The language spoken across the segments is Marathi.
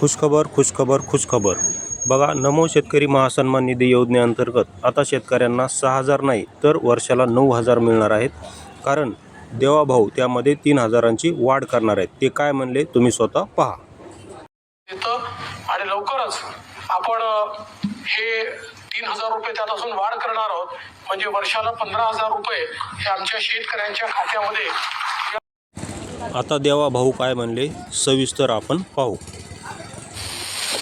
खुशखबर खुशखबर खुशखबर. बघा नमो शेतकरी महासन्मान निधी योजनेअंतर्गत आता शेतकऱ्यांना सहा हजार नाही तर वर्षाला नऊ हजार मिळणार आहेत. कारण देवाभाऊ त्यामध्ये तीन हजारांची वाढ करणार आहेत. ते काय म्हणले तुम्ही स्वतः पहा. आणि लवकरच आपण हे तीन हजार रुपये त्यात अजून वाढ करणार आहोत. म्हणजे वर्षाला पंधरा हजार रुपये हे आमच्या शेतकऱ्यांच्या खात्यामध्ये आता देवाभाऊ काय म्हणले सविस्तर आपण पाहू.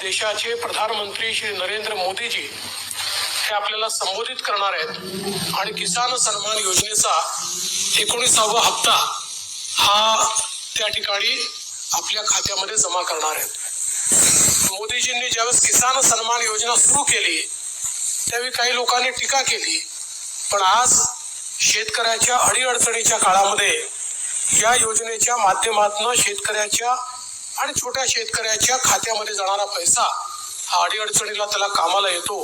देशाचे प्रधानमंत्री श्री नरेंद्र मोदीजी हे आपल्याला संबोधित करणार आहेत. आणि किसान सन्मान योजनेचा एकोणीसावा हप्ता हा त्या ठिकाणी आपल्या खात्यामध्ये जमा करणार आहेत. मोदीजींनी ज्यावेळेस किसान सन्मान योजना सुरू केली त्यावेळी काही लोकांनी टीका केली. पण आज शेतकऱ्याच्या अडीअडचणीच्या काळामध्ये या योजनेच्या माध्यमातून शेतकऱ्याच्या आणि छोट्या शेतकऱ्याच्या खात्यामध्ये जाणारा पैसा हा अडीअडचणीला त्याला कामाला येतो.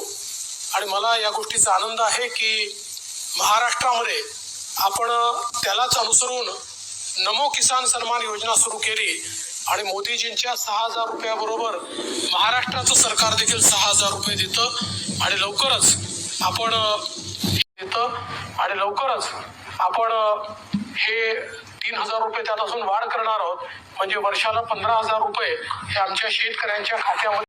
आणि मला या गोष्टीचा आनंद आहे की महाराष्ट्रामध्ये आपण त्यालाच अनुसरून नमो किसान सन्मान योजना सुरू केली आणि मोदीजींच्या सहा हजार रुपयाबरोबर महाराष्ट्राचं सरकार देखील सहा हजार रुपये देतं आणि लवकरच आपण देतं आणि लवकरच आपण हे तीन हजार रुपये त्यात अजून वाढ करणार आहोत. म्हणजे वर्षाला पंधरा हजार रुपये हे आमच्या शेतकऱ्यांच्या खात्यामध्ये